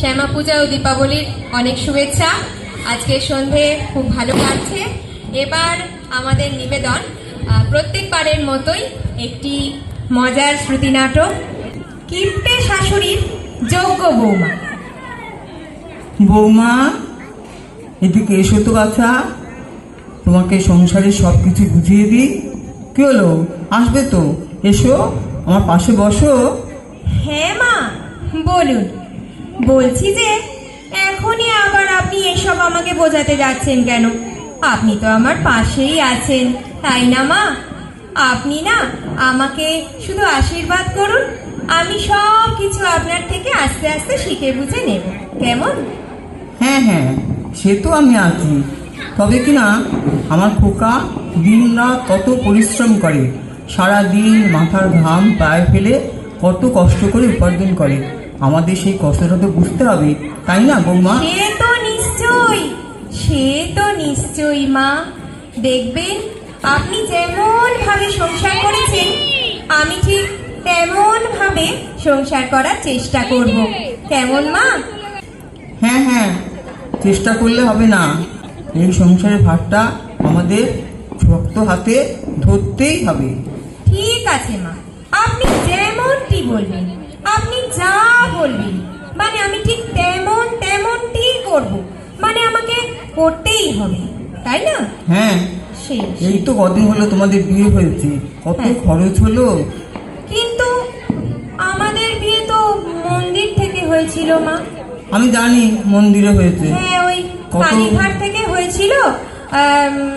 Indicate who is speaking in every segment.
Speaker 1: শ্যামা পূজা ও দীপাবলির অনেক শুভেচ্ছা। আজকে সন্ধে খুব ভালো কাটছে। এবার আমাদের নিবেদন প্রত্যেকবারের মতোই একটি মজার শ্রুতি নাটক। কিপ্টে শাশুড়ির যোগ্য বৌমা।
Speaker 2: বৌমা এদিকে এসো তো বাছা। তোমাকে সংসারে সব কিছু বুঝিয়ে দিই। কি হলো? আসবে তো? এসো আমার পাশে বসো।
Speaker 1: হ্যাঁ মা বলুন। বলছি যে, এখনই আবার আপনি এসব আমাকে বোঝাতে যাচ্ছেন কেন? আপনি তো আমার পাশেই আছেন, তাই না মা? আপনি না আমাকে শুধু আশীর্বাদ করুন, আমি সব কিছু আপনার থেকে আস্তে আস্তে শিখে বুঝে নেব। কেমন?
Speaker 2: হ্যাঁ হ্যাঁ সে তো আমি আছি। তবে কি না, আমার খোকা দিন রাত কত পরিশ্রম করে সারা দিন মাথার ঘাম পায়ে ফেলে কত কষ্ট করে উপার্জন করে। আমাদের সেই কষ্টটা তো বুঝতে হবে তাই না বৌমা?
Speaker 1: সে তো নিশ্চয়ই সে তো নিশ্চয়ই মা। দেখবেন আপনি যেমন ভাবে সংসার করেছেন আমি ঠিক তেমন ভাবে সংসার করার চেষ্টা করব। কেমন মা?
Speaker 2: হ্যাঁ হ্যাঁ চেষ্টা করলে হবে না। এই সংসারের ভারটা আমাদের শক্ত হাতে ধরতেই হবে।
Speaker 1: ঠিক আছে মা। আপনি যেমনটি বলবেন আপনি যা বলবেন মানে আমি ঠিক তেমন তেমনটি করব মানে আমাকে করতেই হবে তাই না
Speaker 2: হ্যাঁ এই তো কদিন হলো তোমাদের বিয়ে হয়েছে কত
Speaker 1: হ্যাঁ।
Speaker 2: খরচ হলো
Speaker 1: কিন্তু আমাদের বিয়ে তো মন্দির থেকে হয়েছিল মা
Speaker 2: আমি জানি মন্দিরে হয়েছে
Speaker 1: হ্যাঁ ওই? কালীঘাট থেকে হয়েছিল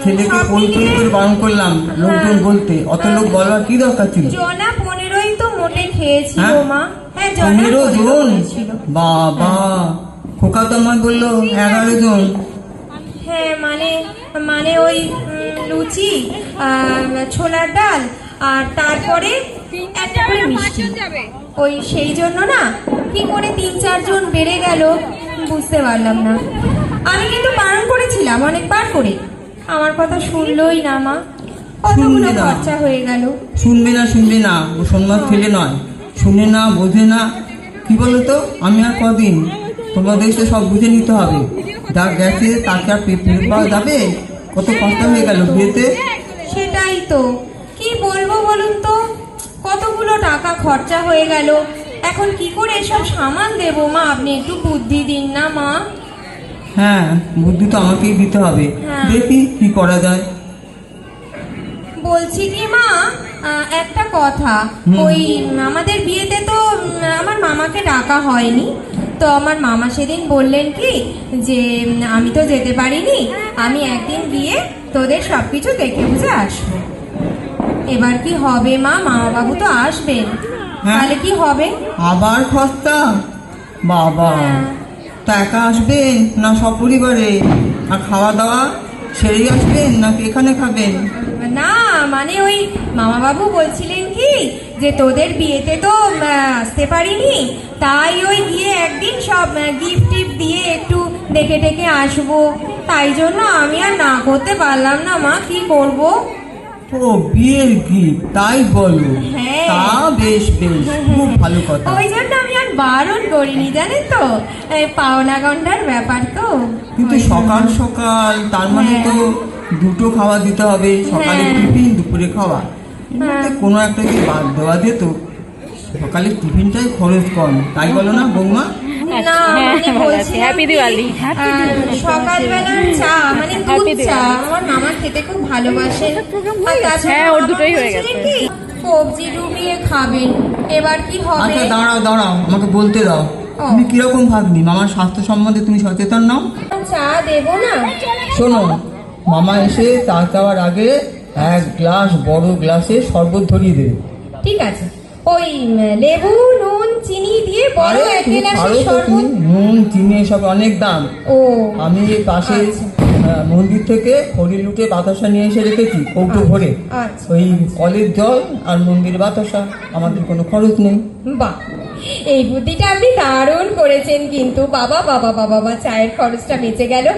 Speaker 2: ছেলেকে ফোন করে বারণ করলাম লোকজন
Speaker 1: হ্যাঁ।
Speaker 2: বলতে অত লোক বলার কি দরকার ছিল
Speaker 1: জনা খেয়েছিল
Speaker 2: হ্যাঁ?
Speaker 1: মা হ্যাঁ জনা?
Speaker 2: পনেরো
Speaker 1: পনেরো।
Speaker 2: বাবা খোকা তো আমার বলল এগারো জন।
Speaker 1: হ্যাঁ মানে মানে ওই উম, লুচি আর ছোলার ডাল আর তারপরে একটা করে মিষ্টি। ওই সেই জন্য না কি করে তিন চারজন বেড়ে গেল বুঝতে পারলাম না। আমি কিন্তু বারণ করেছিলাম অনেকবার করে। আমার কথা শুনলোই না মা। কতগুলো। খরচা হয়ে গেল?
Speaker 2: শুনবে না শুনবে না। ও। সোনমার ছেলে নয়। শুনে না বোঝে না। কি বলো তো আমি আর কদিন? তোমাদের তো সব বুঝে নিতে হবে। যা গেছে তাকে আর পে- ফেরত পাওয়া যাবে? কত কষ্ট হয়ে গেল বিয়েতে।
Speaker 1: সেটাই তো। কি বলব বলুন তো? কতগুলো টাকা খরচা হয়ে গেল। এখন কি করে এসব সামান দেবো মা? আপনি একটু বুদ্ধি দিন না মা।
Speaker 2: হ্যাঁ বুদ্ধি তো আমাকেই দিতে হবে।
Speaker 1: হ্যাঁ।
Speaker 2: দেখি কি করা যায়।
Speaker 1: বলছি কি মা একটা কথা। ওই আমাদের বিয়েতে তো আমার মামাকে ডাকা হয়নি। তো আমার মামা সেদিন বললেন কি যে আমি তো যেতে পারিনি আমি একদিন গিয়ে তোদের সব কিছু দেখে বুঝে আসব। এবার কি হবে মা? মামা বাবু তো আসবেন।
Speaker 2: হ্যাঁ।
Speaker 1: তাহলে কি হবে?
Speaker 2: আবার খরচা বাবা।
Speaker 1: হ্যাঁ।
Speaker 2: তা একা আসবেন না সপরিবারে? আর খাওয়া দাওয়া সেরেই আসবেন নাকি এখানে খাবেন?
Speaker 1: না মানে ওই মামা বাবু বলছিলেন কি যে তোদের বিয়েতে তো আসতে পারিনি তাই ওই গিয়ে একদিন সব গিফট টিফট দিয়ে একটু ডেকে ডেকে আসব। তাই জন্য আমি আর না করতে পারলাম না মা কি করব?
Speaker 2: ও বিয়ের গিফট তাই বলো।
Speaker 1: হ্যাঁ।
Speaker 2: তা বেশ বেশ খুব ভালো কথা।
Speaker 1: ওই জন্য আমি আর বারণ করিনি জানেন তো? পাওনা গন্ডার ব্যাপার তো।
Speaker 2: কিন্তু সকাল সকাল তার মানে তো দুটো খাওয়া দিতে হবে সকালে
Speaker 1: হ্যাঁ।
Speaker 2: টিফিন দুপুরে খাওয়া।
Speaker 1: হ্যাঁ।
Speaker 2: কোনো একটা যদি বাদ দেওয়া যেত? সকালে টিফিনটাই খরচ কম তাই বলো না বৌমা?
Speaker 3: হ্যাঁ,
Speaker 1: মানে সকালবেলার চা মানে দুধ চা আমার মামা খেতে খুব ভালোবাসেন আর তাছাড়া
Speaker 3: হ্যাঁ, ওর দুটোই হয়ে গেছে।
Speaker 1: সবজি ডুবিয়ে খাবেন এবার কি হবে?
Speaker 2: আচ্ছা দাঁড়াও দাঁড়াও আমাকে বলতে দাও। তুমি কীরকম ভাবনি মামার স্বাস্থ্য সম্বন্ধে তুমি সচেতন নাও?
Speaker 1: চা দেবো না?
Speaker 2: শোনো মামা এসে চা চাওয়ার আগে এক গ্লাস বড় গ্লাসে শরবত ধরিয়ে দেবে।
Speaker 1: ঠিক আছে। ওই লেবু নুন চিনি দিয়ে বড় এক
Speaker 2: তো
Speaker 1: শরবত
Speaker 2: নুন চিনি এসব অনেক দাম।
Speaker 1: ও
Speaker 2: আমি পাশে
Speaker 1: আচ্ছা।
Speaker 2: মন্দির থেকে হরি লুটে বাতাসা নিয়ে এসে রেখেছি কৌটো ভরে।
Speaker 1: আচ্ছা।
Speaker 2: ওই কলের জল আর মন্দির বাতাসা আমাদের কোনো খরচ নেই।
Speaker 1: বাহ এই বুদ্ধিটা আপনি দারুণ করেছেন কিন্তু। বাবা বাবা বাবা বাবা চায়ের খরচটা বেঁচে গেল।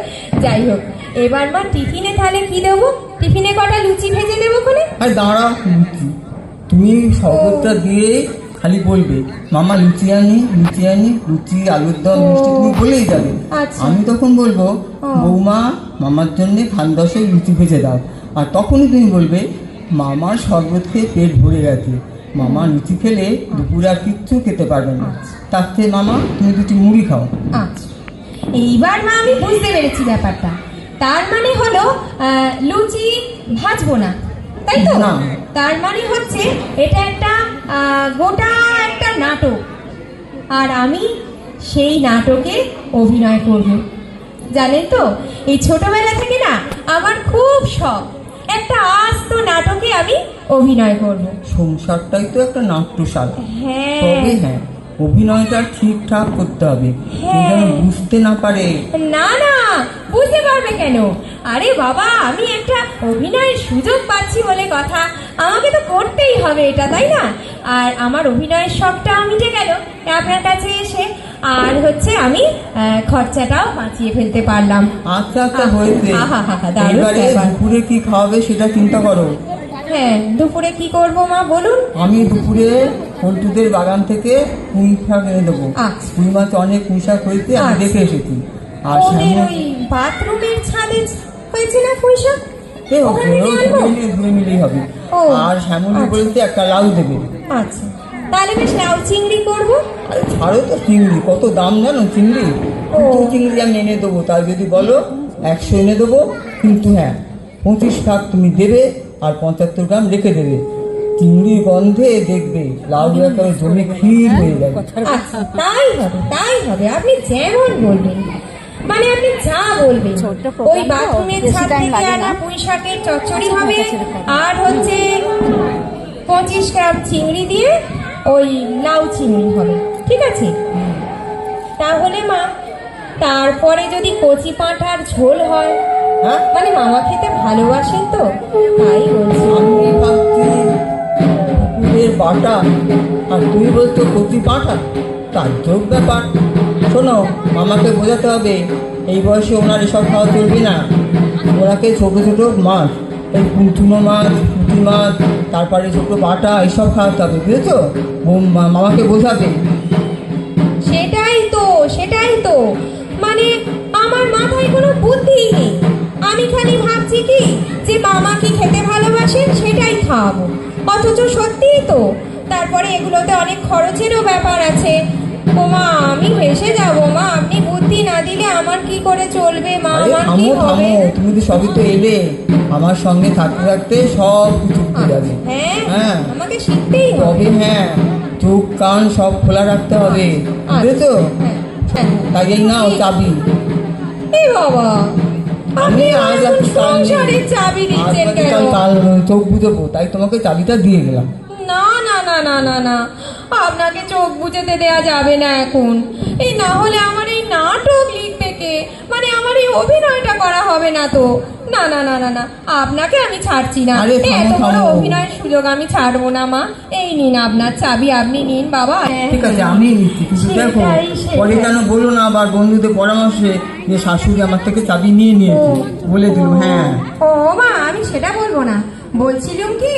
Speaker 1: যাই হোক এবার মা টিফিনে তাহলে কি দেবো? টিফিনে কটা লুচি ভেজে দেবো কোনে
Speaker 2: আর দাঁড়া লুচি। তুমি শরবতটা দিয়ে খালি বলবে মামা লুচি আনি লুচি আনি লুচি আলুর দম মিষ্টি তুমি বলেই যাবে।
Speaker 1: আচ্ছা।
Speaker 2: আমি তখন বলব বৌমা মামার জন্য খান দশেক লুচি ভেজে দাও। আর তখনই তুমি বলবে মামার শরবত খেয়ে পেট ভরে গেছে। মামা লুচি খেলে দুপুরে আর কিচ্ছু খেতে পারবে না। তার থেকে মামা তুমি দুটি মুড়ি খাও।
Speaker 1: আচ্ছা। এইবার মা আমি বুঝতে পেরেছি ব্যাপারটা। তার মানে হলো লুচি ভাজবো না তাই তো। তার মানে হচ্ছে এটা একটা গোটা একটা নাটক। আর আমি সেই নাটকে অভিনয় করব জানেন তো? এই ছোটবেলা থেকে না আমার খুব শখ একটা আস্ত নাটকে আমি অভিনয় করব।
Speaker 2: সংসারটাই তো একটা নাট্যশালা।
Speaker 1: হ্যাঁ।
Speaker 2: তবে হ্যাঁ। অভিনয়টা ঠিকঠাক করতে হবে। কেউ যেন
Speaker 1: হ্যাঁ।
Speaker 2: বুঝতে না পারে।
Speaker 1: না না বুঝতে পারবে কেন? আরে বাবা আমি একটা অভিনয়ের সুযোগ পাচ্ছি বলে কথা। আমাকে তো করতেই হবে এটা তাই না? আর আমার অভিনয়ের শখটা মিটে গেল আপনার কাছে এসে। আর হচ্ছে আমি খরচাটাও বাঁচিয়ে ফেলতে পারলাম।
Speaker 2: আচ্ছা আচ্ছা হয়েছে। এবারে। দুপুরে কি খাওয়াবে সেটা চিন্তা করো।
Speaker 1: হ্যাঁ দুপুরে কি করব মা বলুন?
Speaker 2: আমি দুপুরে পল্টুদের বাগান থেকে পুঁই শাক এনে দেবো।
Speaker 1: আচ্ছা।
Speaker 2: পুঁই মাছ অনেক পুঁই শাক হয়েছে আমি
Speaker 1: আচ্ছা।
Speaker 2: দেখে এসেছি। আর
Speaker 1: বাথরুমের ছাদে হয়েছে না আনব?
Speaker 2: ধুয়ে নিয়ে হবে। আর শ্যামলি
Speaker 1: আচ্ছা।
Speaker 2: বলতে একটা লাউ দেবে।
Speaker 1: আচ্ছা। তাহলে বেশ লাউ চিংড়ি করব?
Speaker 2: আরে ছাড়ো তো চিংড়ি কত দাম জানো চিংড়ি? চিংড়ি আমি এনে দেবো তাই যদি বলো একশো এনে দেবো কিন্তু হ্যাঁ পঁচিশ ভাগ তুমি দেবে আর পঁচাত্তর গ্রাম রেখে দেবে। চিংড়ির গন্ধে দেখবে লাউ একটা জমে ক্ষীর হয়ে যাবে।
Speaker 1: আচ্ছা তাই হবে তাই হবে আপনি যেমন বলবেন। মানে আপনি যা বলবেন ওই বাথরুমের ছাদ থেকে আনা পুঁই শাকের চচ্চড়ি
Speaker 3: আচ্ছা,
Speaker 1: হবে
Speaker 3: ঠিক আছে, এরকম।
Speaker 1: আর হচ্ছে পঁচিশ গ্রাম চিংড়ি দিয়ে ওই লাউ চিংড়ি হবে ঠিক আছে? তাহলে মা তারপরে যদি কচি পাঁঠার ঝোল হয়
Speaker 2: হ্যাঁ?
Speaker 1: মানে মামা খেতে ভালোবাসেন তো তাই বলছি।
Speaker 2: আমি পাটা আর তুমি বলতো কচি পাটা তার যোগ ব্যাপার। শোনো, মামাকে বোঝাতে হবে, এই বয়সে ওনার এসব খাওয়া চলবে না। ওনাকে ছোটো ছোটো মাছ? এই চুনো মাছ পুঁটি মাছ, তারপরে ছোটো বাটা, এইসব খাওয়াতে হবে, বুঝেছ? মামাকে বোঝাবে।
Speaker 1: সেটাই তো। তো? তারপরে এগুলোতে অনেক খরচেরও ব্যাপার আছে। ও মা আমি ভেসে যাব মা। আপনি বুদ্ধি না দিলে আমার কি করে চলবে মা? আমার কি হবে?
Speaker 2: তুমি তো সবই তো এলে। আমার সঙ্গে থাকতে থাকতে সব কিছু যাবে।
Speaker 1: হ্যাঁ
Speaker 2: হ্যাঁ।
Speaker 1: আমাকে শিখতেই হবে।
Speaker 2: হ্যাঁ চোখ কান সব খোলা রাখতে হবে। বুঝেছ
Speaker 1: হ্যাঁ, হ্যাঁ।
Speaker 2: তাই এই নাও চাবি।
Speaker 1: এ বাবা
Speaker 2: আমি আজ।
Speaker 1: সংসারের চাবি দিচ্ছেন কেন?
Speaker 2: চোখ বুঝব তাই তোমাকে চাবিটা দিয়ে গেলাম।
Speaker 1: না না না না না না। আপনাকে চোখ বুঝেতে দেয়া যাবে না এখন। এই না হলে আমার এই নাটক লিখবে কে? মানে আমার এই অভিনয়টা করা হবে না তো। না না না না না। আপনাকে আমি ছাড়ছি না। এত বড় অভিনয়ের সুযোগ আমি ছাড়বো না মা। এই নিন আপনার চাবি আপনি নিন বাবা।
Speaker 2: ঠিক আছে আমি নিচ্ছি। কিন্তু দেখো। পরে কেন বলো না আবার বন্ধুদের পরামর্শে যে শাশুড়ি আমার থেকে চাবি নিয়ে নিয়েছে। বলে দিল হ্যাঁ।
Speaker 1: ও মা আমি সেটা বলব না। বলছিলাম কি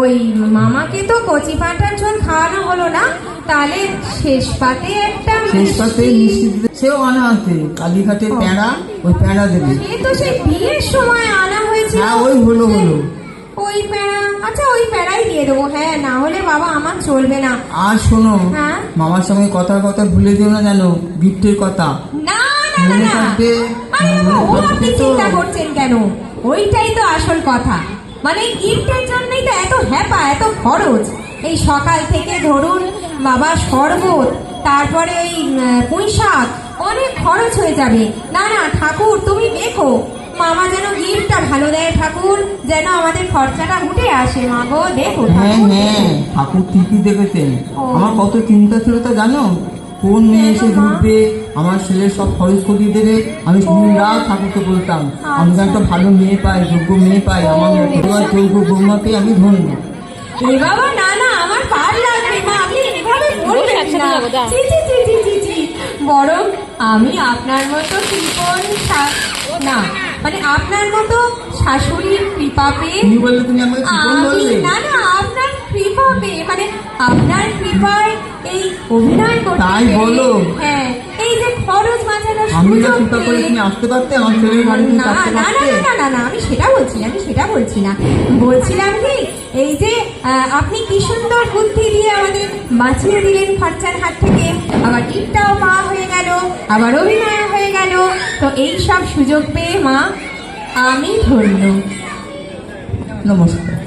Speaker 1: ওই মামাকে তো কচি পাঁঠার ঝোল খাওয়ানো হলো না তাহলে শেষ পাতে একটা
Speaker 2: শেষ পাতে মিষ্টি সেও আনা আছে কালীঘাটের প্যাঁড়া ওই প্যাঁড়া দেবে।
Speaker 1: এ তো সেই বিয়ের সময় আনা হয়েছে
Speaker 2: হ্যাঁ ওই হলো হলো।
Speaker 1: ওই প্যাড়া আচ্ছা ওই প্যাড়াই দিয়ে দেবো। হ্যাঁ না হলে বাবা আমার চলবে না।
Speaker 2: আর শোনো
Speaker 1: হ্যাঁ?
Speaker 2: মামার সঙ্গে কথার কথা ভুলে যেও না জানো গিফটের কথা।
Speaker 1: না না না
Speaker 2: মনে থাকবে,
Speaker 1: আরে বাবা, ও আপনি চিন্তা করছেন কেন? ওইটাই তো আসল কথা। মানে গিফটের জন্যই তো এত হ্যাপা এত খরচ। এই সকাল থেকে ধরুন বাবা শরবত তারপরে ওই উম, পুঁই শাক অনেক খরচ হয়ে যাবে। না না ঠাকুর তুমি দেখো মামা যেন গিফটটা ভালো দেয় ঠাকুর যেন আমাদের খরচাটা উঠে আসে। মা গো দেখো
Speaker 2: হ্যাঁ
Speaker 1: ঠাকুর।
Speaker 2: হ্যাঁ ঠাকুর ঠিকই দেখেছেন। আমার কত চিন্তা ছিল তা জানো? কোন মেয়ে এসে ঘুরবে আমার ছেলের সব খরচ করিয়ে দেবে আমি দিন রাত ঠাকুরকে বলতাম। আমি যেন একটা ভালো মেয়ে পাই যোগ্য মেয়ে পাই আমার যোগ্য বৌমা পেয়ে আমি ধন্য।
Speaker 1: বাবা না না আমার পার লাগবে মা আপনি এভাবে বলবেন না। জি জি জি জি জি জি বরং আমি আপনার মতো কৃপণ না মানে আপনার মতো শাশুড়ির কৃপা পেয়ে
Speaker 2: তুমি বললে তুমি আমাকে চিকন
Speaker 1: আমি
Speaker 2: বললে?
Speaker 1: না না আপনার কৃপা পেয়ে মানে আপনার কৃপায় এই অভিনয় করতে
Speaker 2: তাই বলো।
Speaker 1: হ্যাঁ এই যে খরচ বাঁচানোর
Speaker 2: আমি না চিন্তা করে তুমি আসতে পারতে? আমার ছেলের বাড়ি
Speaker 1: না না না না, না না আমি সেটা বলছি না আমি সেটা বলছি না। বলছিলাম কি এই যে আপনি কি সুন্দর বুদ্ধি দিয়ে আমাদের বাঁচিয়ে দিলেন খরচার হাত থেকে। আবার টিপটাও পাওয়া হয়ে গেল আবার অভিনয় হয়ে গেল। তো এই সব সুযোগ পেয়ে মা আমি ধন্য।
Speaker 2: নমস্কার।